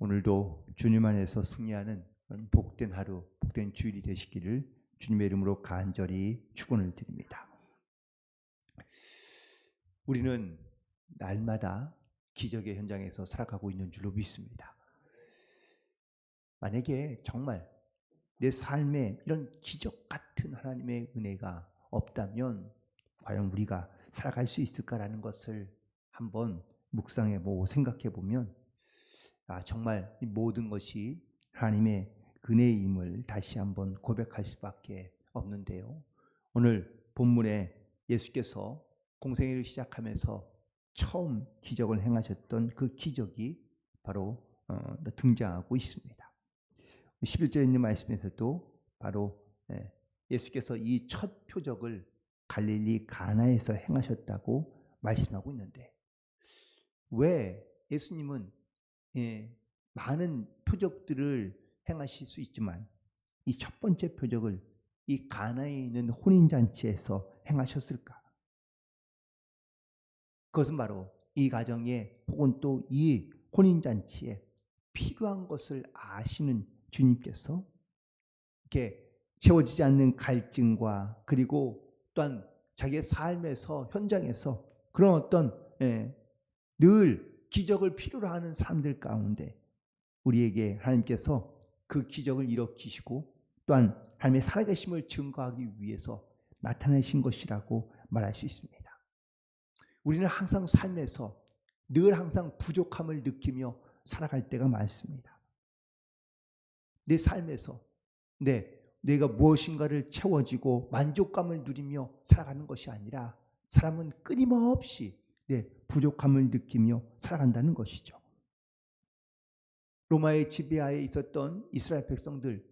오늘도 주님 안에서 승리하는 복된 하루, 복된 주일이 되시기를 주님의 이름으로 간절히 축원을 드립니다. 우리는 날마다 기적의 현장에서 살아가고 있는 줄로 믿습니다. 만약에 정말 내 삶에 이런 기적 같은 하나님의 은혜가 없다면 과연 우리가 살아갈 수 있을까라는 것을 한번 묵상해 보고 생각해 보면 아, 정말 이 모든 것이 하나님의 은혜임을 다시 한번 고백할 수밖에 없는데요. 오늘 본문에 예수께서 공생애를 시작하면서 처음 기적을 행하셨던 그 기적이 바로 어, 등장하고 있습니다. 11절에 있는 말씀에서도 바로 예, 예수께서 이 첫 표적을 갈릴리 가나에서 행하셨다고 말씀하고 있는데 왜 예수님은 예, 많은 표적들을 행하실 수 있지만 이 첫 번째 표적을 이 가나에 있는 혼인 잔치에서 행하셨을까? 그것은 바로 이 가정에 혹은 또 이 혼인 잔치에 필요한 것을 아시는 주님께서 이렇게 채워지지 않는 갈증과 그리고 또한 자기의 삶에서 현장에서 그런 어떤 예, 늘 기적을 필요로 하는 사람들 가운데 우리에게 하나님께서 그 기적을 일으키시고 또한 하나님의 살아계심을 증거하기 위해서 나타내신 것이라고 말할 수 있습니다. 우리는 항상 삶에서 늘 항상 부족함을 느끼며 살아갈 때가 많습니다. 내 삶에서 내 내가 무엇인가를 채워지고 만족감을 누리며 살아가는 것이 아니라 사람은 끊임없이 내 부족함을 느끼며 살아간다는 것이죠. 로마의 지배하에 있었던 이스라엘 백성들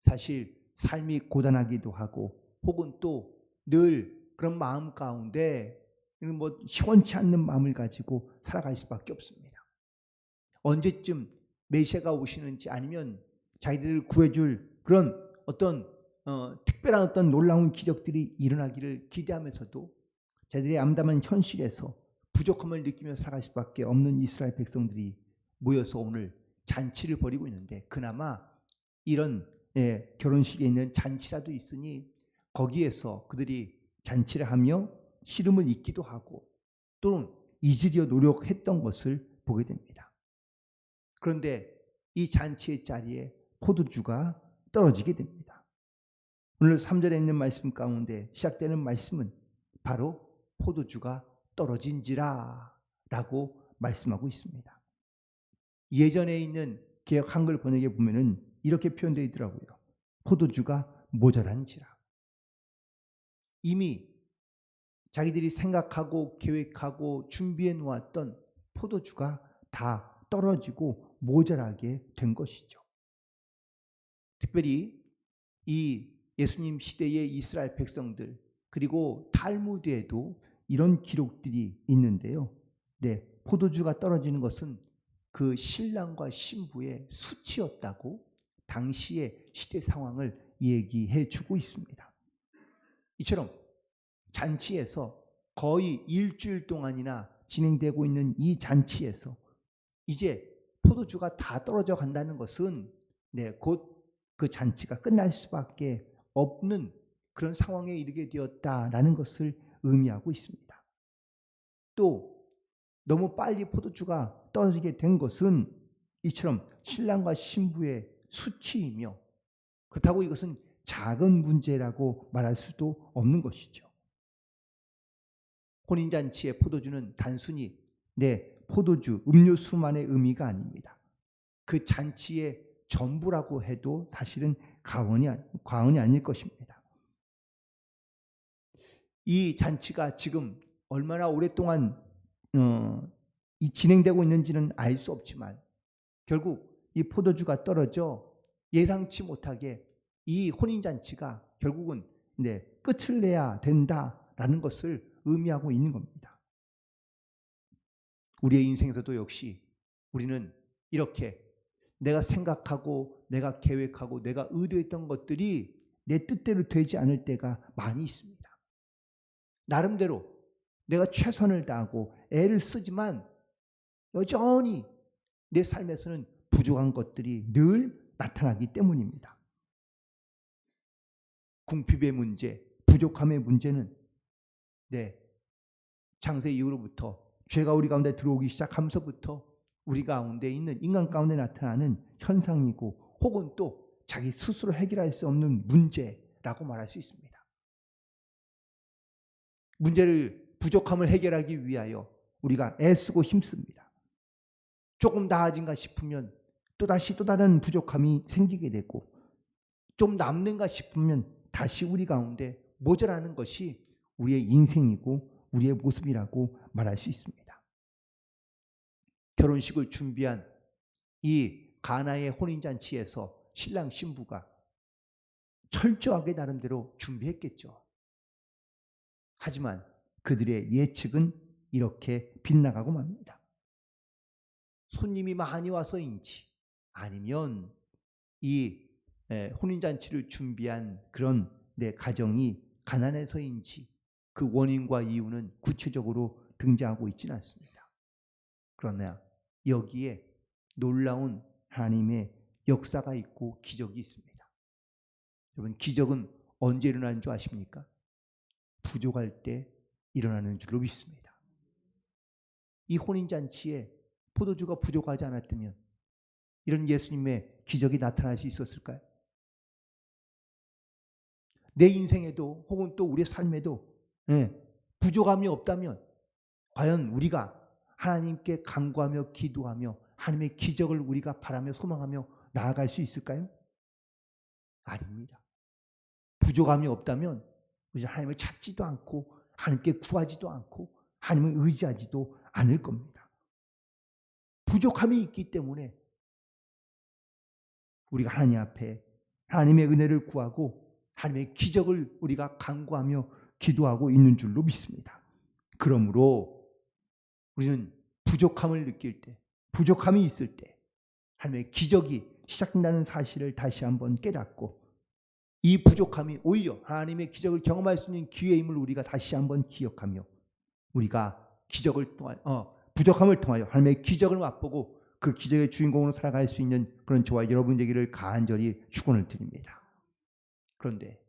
사실 삶이 고단하기도 하고 혹은 또 늘 그런 마음 가운데 뭐 시원치 않는 마음을 가지고 살아갈 수밖에 없습니다. 언제쯤 메시아가 오시는지 아니면 자기들을 구해줄 그런 어떤 어, 특별한 어떤 놀라운 기적들이 일어나기를 기대하면서도 자기들의 암담한 현실에서 부족함을 느끼며 살아갈 수밖에 없는 이스라엘 백성들이 모여서 오늘 잔치를 벌이고 있는데 그나마 이런 예, 결혼식에 있는 잔치라도 있으니 거기에서 그들이 잔치를 하며 시름을 잊기도 하고 또는 잊으려 노력했던 것을 보게 됩니다. 그런데 이 잔치의 자리에 포도주가 떨어지게 됩니다. 오늘 3절에 있는 말씀 가운데 시작되는 말씀은 바로 포도주가 떨어진지라 라고 말씀하고 있습니다. 예전에 있는 개혁 한글 번역에 보면은 이렇게 표현되어 있더라고요. 포도주가 모자란지라. 이미 자기들이 생각하고 계획하고 준비해 놓았던 포도주가 다 떨어지고 모자라게 된 것이죠. 특별히 이 예수님 시대의 이스라엘 백성들 그리고 탈무드에도 이런 기록들이 있는데요. 네, 포도주가 떨어지는 것은 그 신랑과 신부의 수치였다고 당시의 시대 상황을 얘기해 주고 있습니다. 이처럼 잔치에서 거의 일주일 동안이나 진행되고 있는 이 잔치에서 이제 포도주가 다 떨어져 간다는 것은 네, 곧 그 잔치가 끝날 수밖에 없는 그런 상황에 이르게 되었다라는 것을 의미하고 있습니다. 또 너무 빨리 포도주가 떨어지게 된 것은 이처럼 신랑과 신부의 수치이며 그렇다고 이것은 작은 문제라고 말할 수도 없는 것이죠. 혼인잔치의 포도주는 단순히 내 포도주, 음료수만의 의미가 아닙니다. 그 잔치의 전부라고 해도 사실은 과언이, 과언이 아닐 것입니다. 이 잔치가 지금 얼마나 오랫동안 어, 이 진행되고 있는지는 알 수 없지만 결국 이 포도주가 떨어져 예상치 못하게 이 혼인 잔치가 결국은 네, 끝을 내야 된다라는 것을 의미하고 있는 겁니다. 우리의 인생에서도 역시 우리는 이렇게 내가 생각하고 내가 계획하고 내가 의도했던 것들이 내 뜻대로 되지 않을 때가 많이 있습니다. 나름대로 내가 최선을 다하고 애를 쓰지만 여전히 내 삶에서는 부족한 것들이 늘 나타나기 때문입니다. 궁핍의 문제, 부족함의 문제는 네, 창세 이후로부터 죄가 우리 가운데 들어오기 시작하면서부터 우리 가운데 있는 인간 가운데 나타나는 현상이고 혹은 또 자기 스스로 해결할 수 없는 문제라고 말할 수 있습니다. 문제를 부족함을 해결하기 위하여 우리가 애쓰고 힘씁니다. 조금 나아진가 싶으면 또다시 또 다른 부족함이 생기게 되고 좀 남는가 싶으면 다시 우리 가운데 모자라는 것이 우리의 인생이고 우리의 모습이라고 말할 수 있습니다. 결혼식을 준비한 이 가나의 혼인잔치에서 신랑 신부가 철저하게 나름대로 준비했겠죠. 하지만 그들의 예측은 이렇게 빗나가고 맙니다. 손님이 많이 와서인지 아니면 이 혼인잔치를 준비한 그런 내 가정이 가난해서인지 그 원인과 이유는 구체적으로 등장하고 있지는 않습니다. 그러나 여기에 놀라운 하나님의 역사가 있고 기적이 있습니다. 여러분 기적은 언제 일어나는 줄 아십니까? 부족할 때 일어나는 줄로 믿습니다. 이 혼인잔치에 포도주가 부족하지 않았다면 이런 예수님의 기적이 나타날 수 있었을까요? 내 인생에도 혹은 또 우리의 삶에도 예, 부족함이 없다면 과연 우리가 하나님께 간구하며 기도하며 하나님의 기적을 우리가 바라며 소망하며 나아갈 수 있을까요? 아닙니다. 부족함이 없다면 하나님을 찾지도 않고 하나님께 구하지도 않고 하나님을 의지하지도 않을 겁니다. 부족함이 있기 때문에 우리가 하나님 앞에 하나님의 은혜를 구하고 하나님의 기적을 우리가 간구하며 기도하고 있는 줄로 믿습니다. 그러므로 우리는 부족함을 느낄 때, 부족함이 있을 때 하나님의 기적이 시작된다는 사실을 다시 한번 깨닫고 이 부족함이 오히려 하나님의 기적을 경험할 수 있는 기회임을 우리가 다시 한번 기억하며 우리가 기적을 통하여 어, 부족함을 통하여 하나님의 기적을 맛보고 그 기적의 주인공으로 살아갈 수 있는 그런 저와 여러분 되기를 간절히 축원을 드립니다. 그런데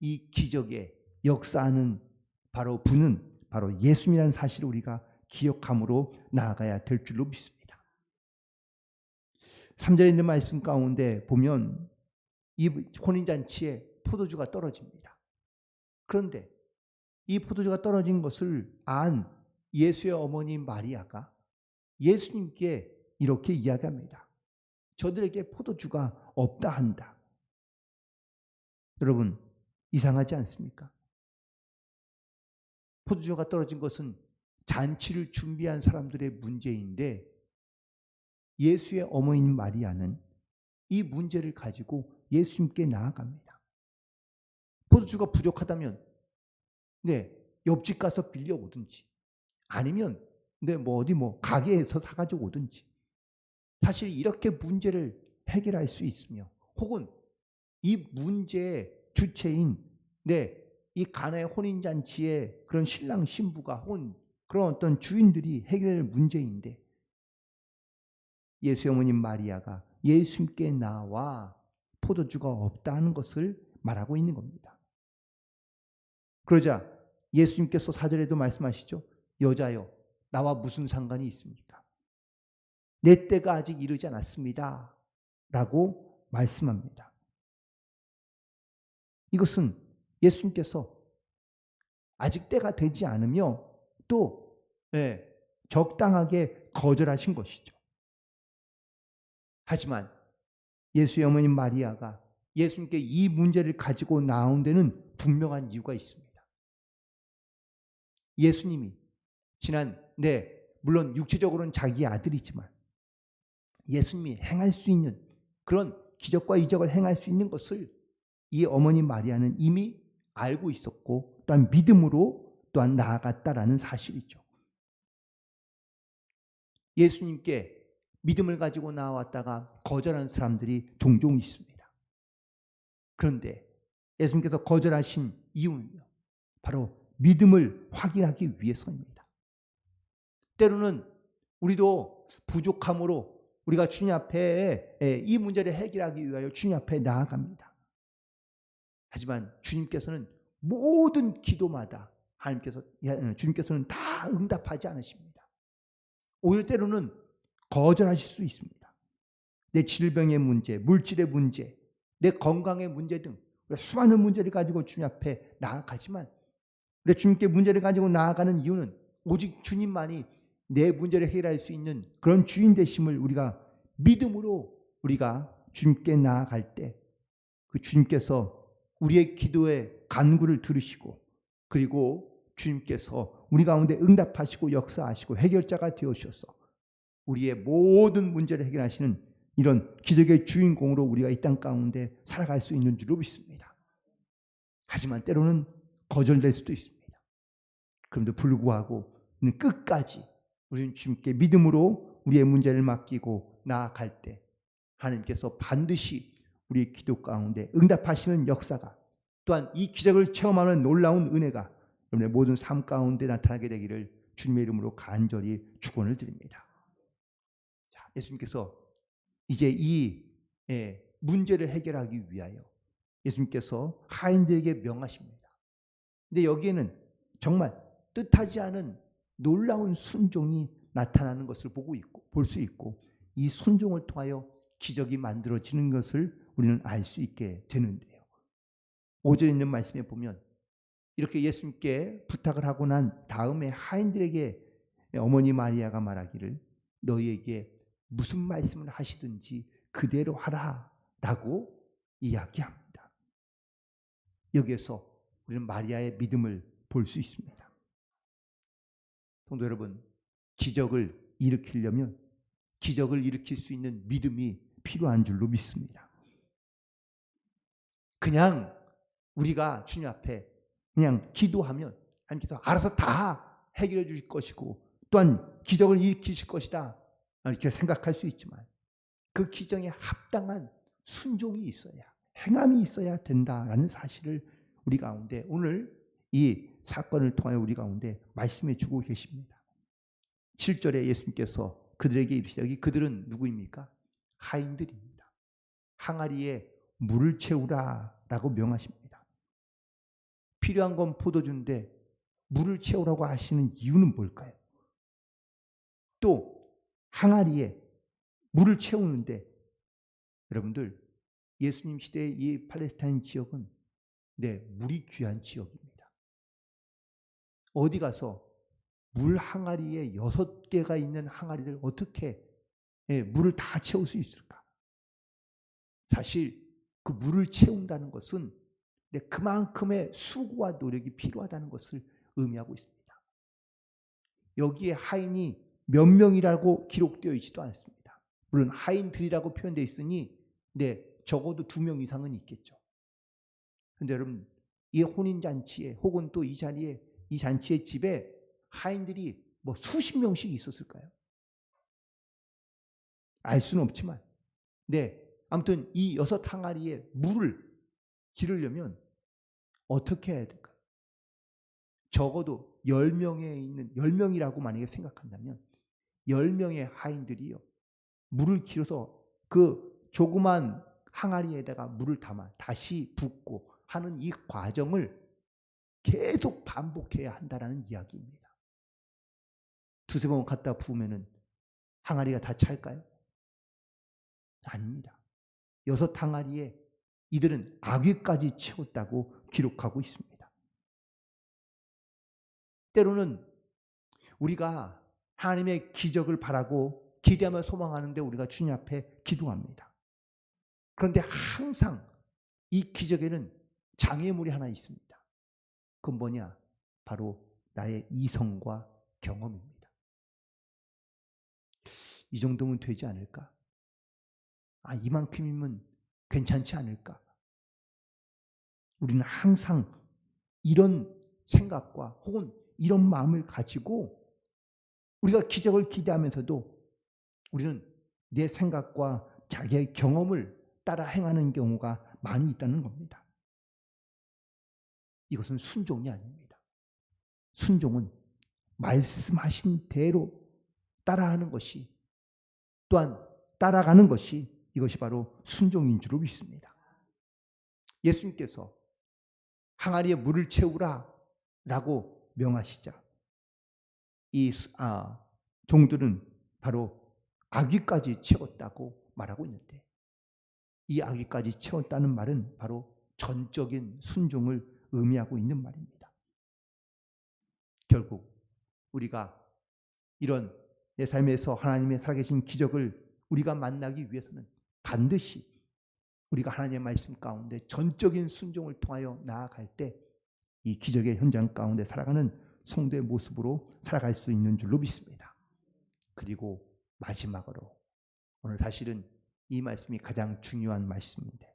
이 기적의 역사하는 바로 분은 바로 예수님이라는 사실을 우리가 기억함으로 나아가야 될 줄로 믿습니다. 3절에 있는 말씀 가운데 보면 이 혼인잔치에 포도주가 떨어집니다. 그런데 이 포도주가 떨어진 것을 안 예수의 어머니 마리아가 예수님께 이렇게 이야기합니다. 저들에게 포도주가 없다 한다. 여러분, 이상하지 않습니까? 포도주가 떨어진 것은 잔치를 준비한 사람들의 문제인데 예수의 어머니인 마리아는 이 문제를 가지고 예수님께 나아갑니다. 포도주가 부족하다면 네, 옆집 가서 빌려 오든지 아니면 네, 뭐 어디 뭐 가게에서 사 가지고 오든지 사실 이렇게 문제를 해결할 수 있으며 혹은 이 문제의 주체인 네, 이 가나의 혼인 잔치에 그런 신랑 신부가 혹은 그런 어떤 주인들이 해결할 문제인데 예수의 어머님 마리아가 예수님께 나와 포도주가 없다는 것을 말하고 있는 겁니다. 그러자 예수님께서 사절에도 말씀하시죠. 여자여, 나와 무슨 상관이 있습니까? 내 때가 아직 이르지 않았습니다. 라고 말씀합니다. 이것은 예수님께서 아직 때가 되지 않으며 또 예, 적당하게 거절하신 것이죠. 하지만 예수의 어머님 마리아가 예수님께 이 문제를 가지고 나온 데는 분명한 이유가 있습니다. 예수님이 지난 네 물론 육체적으로는 자기 아들이지만 예수님이 행할 수 있는 그런 기적과 이적을 행할 수 있는 것을 이 어머니 마리아는 이미 알고 있었고 또한 믿음으로 또한 나아갔다라는 사실이죠. 예수님께 믿음을 가지고 나왔다가 거절한 사람들이 종종 있습니다. 그런데 예수님께서 거절하신 이유는요. 바로 믿음을 확인하기 위해서입니다. 때로는 우리도 부족함으로 우리가 주님 앞에 예, 이 문제를 해결하기 위하여 주님 앞에 나아갑니다. 하지만 주님께서는 모든 기도마다 하나님께서 예, 주님께서는 다 응답하지 않으십니다. 오히려 때로는 거절하실 수 있습니다. 내 질병의 문제, 물질의 문제, 내 건강의 문제 등 수많은 문제를 가지고 주님 앞에 나아가지만 우리 주님께 문제를 가지고 나아가는 이유는 오직 주님만이 내 문제를 해결할 수 있는 그런 주인 되심을 우리가 믿음으로 우리가 주님께 나아갈 때 그 주님께서 우리의 기도의 간구를 들으시고 그리고 주님께서 우리 가운데 응답하시고 역사하시고 해결자가 되어주셔서 우리의 모든 문제를 해결하시는 이런 기적의 주인공으로 우리가 이 땅 가운데 살아갈 수 있는 줄로 믿습니다. 하지만 때로는 거절될 수도 있습니다. 그럼에도 불구하고 끝까지 우리는 주님께 믿음으로 우리의 문제를 맡기고 나아갈 때 하나님께서 반드시 우리의 기도 가운데 응답하시는 역사가 또한 이 기적을 체험하는 놀라운 은혜가 여러분의 모든 삶 가운데 나타나게 되기를 주님의 이름으로 간절히 축원을 드립니다. 자, 예수님께서 이제 이 예, 문제를 해결하기 위하여 예수님께서 하인들에게 명하십니다. 근데 여기에는 정말 뜻하지 않은 놀라운 순종이 나타나는 것을 보고 있고 볼 수 있고 이 순종을 통하여 기적이 만들어지는 것을 우리는 알 수 있게 되는데요. 5절에 있는 말씀에 보면 이렇게 예수님께 부탁을 하고 난 다음에 하인들에게 어머니 마리아가 말하기를 너희에게 무슨 말씀을 하시든지 그대로 하라라고 이야기합니다. 여기에서 우리는 마리아의 믿음을 볼 수 있습니다. 성도 여러분, 기적을 일으키려면 기적을 일으킬 수 있는 믿음이 필요한 줄로 믿습니다. 그냥 우리가 주님 앞에 그냥 기도하면 하나님께서 알아서 다 해결해 주실 것이고 또한 기적을 일으키실 것이다 이렇게 생각할 수 있지만 그 기적에 합당한 순종이 있어야 행함이 있어야 된다라는 사실을 우리 가운데 오늘 이 사건을 통하여 우리 가운데 말씀해 주고 계십니다. 7절에 예수님께서 그들에게 이르시되 여기 그들은 누구입니까? 하인들입니다. 항아리에 물을 채우라라고 명하십니다. 필요한 건 포도주인데 물을 채우라고 하시는 이유는 뭘까요? 또 항아리에 물을 채우는데 여러분들 예수님 시대의 이 팔레스타인 지역은 네, 물이 귀한 지역입니다. 어디 가서 물 항아리에 여섯 개가 있는 항아리를 어떻게 예, 물을 다 채울 수 있을까? 사실 그 물을 채운다는 것은 그만큼의 수고와 노력이 필요하다는 것을 의미하고 있습니다. 여기에 하인이 몇 명이라고 기록되어 있지도 않습니다. 물론 하인들이라고 표현되어 있으니 네, 적어도 두 명 이상은 있겠죠. 그런데 여러분 이 혼인 잔치에 혹은 또 이 자리에 이 잔치의 집에 하인들이 뭐 수십 명씩 있었을까요? 알 수는 없지만, 네. 아무튼 이 여섯 항아리에 물을 기르려면 어떻게 해야 될까요? 적어도 10명에 있는, 10명이라고 만약에 생각한다면, 10명의 하인들이요. 물을 길어서 그 조그만 항아리에다가 물을 담아 다시 붓고 하는 이 과정을 계속 반복해야 한다라는 이야기입니다. 두세 번 갖다 부으면은 항아리가 다 찰까요? 아닙니다. 여섯 항아리에 이들은 아귀까지 채웠다고 기록하고 있습니다. 때로는 우리가 하나님의 기적을 바라고 기대하며 소망하는데 우리가 주님 앞에 기도합니다. 그런데 항상 이 기적에는 장애물이 하나 있습니다. 그건 뭐냐? 바로 나의 이성과 경험입니다. 이 정도면 되지 않을까? 아, 이만큼이면 괜찮지 않을까? 우리는 항상 이런 생각과 혹은 이런 마음을 가지고 우리가 기적을 기대하면서도 우리는 내 생각과 자기의 경험을 따라 행하는 경우가 많이 있다는 겁니다. 이것은 순종이 아닙니다. 순종은 말씀하신 대로 따라하는 것이 또한 따라가는 것이 이것이 바로 순종인 줄로 믿습니다. 예수님께서 항아리에 물을 채우라 라고 명하시자 이 아, 종들은 바로 아기까지 채웠다고 말하고 있는데 이 아기까지 채웠다는 말은 바로 전적인 순종을 의미하고 있는 말입니다. 결국 우리가 이런 내 삶에서 하나님의 살아계신 기적을 우리가 만나기 위해서는 반드시 우리가 하나님의 말씀 가운데 전적인 순종을 통하여 나아갈 때 이 기적의 현장 가운데 살아가는 성도의 모습으로 살아갈 수 있는 줄로 믿습니다. 그리고 마지막으로 오늘 사실은 이 말씀이 가장 중요한 말씀인데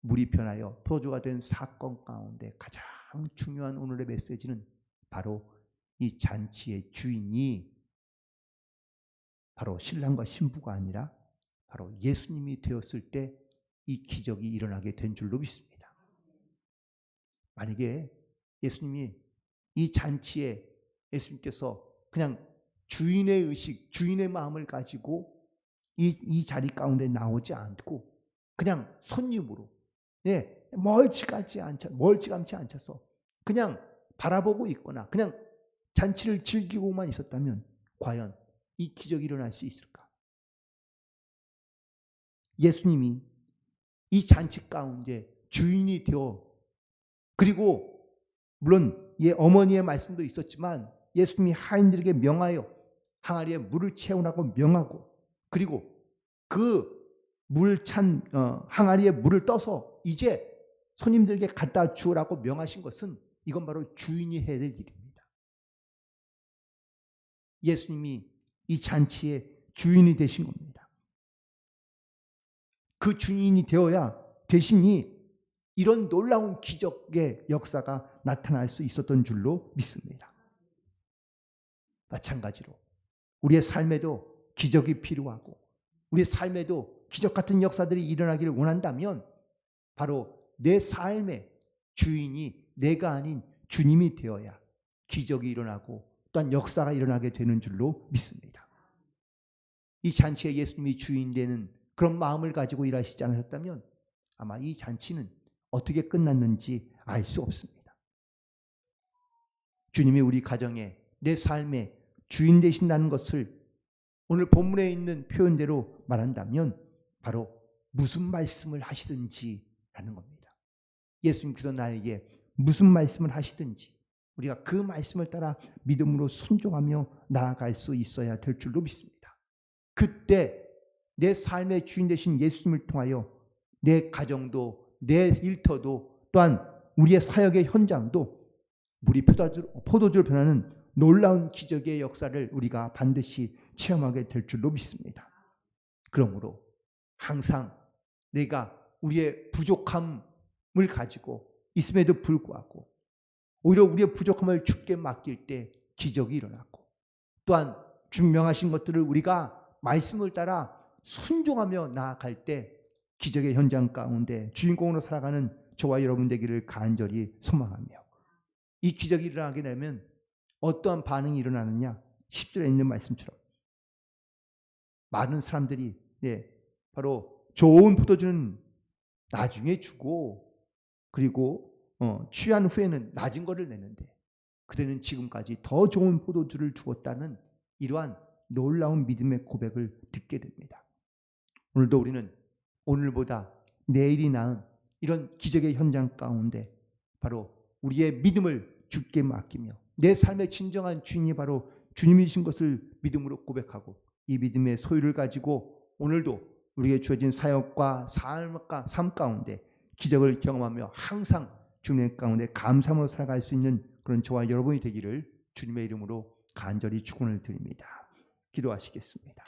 물이 변하여 포도주가 된 사건 가운데 가장 중요한 오늘의 메시지는 바로 이 잔치의 주인이 바로 신랑과 신부가 아니라 바로 예수님이 되었을 때 이 기적이 일어나게 된 줄로 믿습니다. 만약에 예수님이 이 잔치에 예수님께서 그냥 주인의 의식, 주인의 마음을 가지고 이, 이 자리 가운데 나오지 않고 그냥 손님으로 예, 멀찌감치 않자, 멀찌감치 않쳐서 그냥 바라보고 있거나 그냥 잔치를 즐기고만 있었다면 과연 이 기적이 일어날 수 있을까? 예수님이 이 잔치 가운데 주인이 되어 그리고 물론 예 어머니의 말씀도 있었지만 예수님이 하인들에게 명하여 항아리에 물을 채우라고 명하고 그리고 그 물찬 어, 항아리에 물을 떠서 이제 손님들에게 갖다 주라고 명하신 것은 이건 바로 주인이 해야 될 일입니다. 예수님이 이 잔치의 주인이 되신 겁니다. 그 주인이 되어야 대신이 이런 놀라운 기적의 역사가 나타날 수 있었던 줄로 믿습니다. 마찬가지로 우리의 삶에도 기적이 필요하고 우리의 삶에도 기적 같은 역사들이 일어나기를 원한다면 바로 내 삶의 주인이 내가 아닌 주님이 되어야 기적이 일어나고 또한 역사가 일어나게 되는 줄로 믿습니다. 이 잔치에 예수님이 주인 되는 그런 마음을 가지고 일하시지 않으셨다면 아마 이 잔치는 어떻게 끝났는지 알 수 없습니다. 주님이 우리 가정에 내 삶에 주인 되신다는 것을 오늘 본문에 있는 표현대로 말한다면 바로 무슨 말씀을 하시든지 라는 겁니다. 예수님께서 나에게 무슨 말씀을 하시든지 우리가 그 말씀을 따라 믿음으로 순종하며 나아갈 수 있어야 될 줄로 믿습니다. 그때 내 삶의 주인 되신 예수님을 통하여 내 가정도 내 일터도 또한 우리의 사역의 현장도 물이 포도주로 변하는 놀라운 기적의 역사를 우리가 반드시 체험하게 될 줄로 믿습니다. 그러므로 항상 내가 우리의 부족함을 가지고 있음에도 불구하고 오히려 우리의 부족함을 주께 맡길 때 기적이 일어나고 또한 증명하신 것들을 우리가 말씀을 따라 순종하며 나아갈 때 기적의 현장 가운데 주인공으로 살아가는 저와 여러분 되기를 간절히 소망하며 이 기적이 일어나게 되면 어떠한 반응이 일어나느냐 10절에 있는 말씀처럼 많은 사람들이 네, 바로 좋은 포도주는 나중에 주고 그리고 어, 취한 후에는 낮은 거를 내는데 그대는 지금까지 더 좋은 포도주를 주었다는 이러한 놀라운 믿음의 고백을 듣게 됩니다. 오늘도 우리는 오늘보다 내일이 나은 이런 기적의 현장 가운데 바로 우리의 믿음을 주께 맡기며 내 삶의 진정한 주인이 바로 주님이신 것을 믿음으로 고백하고 이 믿음의 소유를 가지고 오늘도 우리에게 주어진 사역과 삶과 삶 가운데 기적을 경험하며 항상 주님의 가운데 감사함으로 살아갈 수 있는 그런 저와 여러분이 되기를 주님의 이름으로 간절히 축원을 드립니다. 기도하시겠습니다.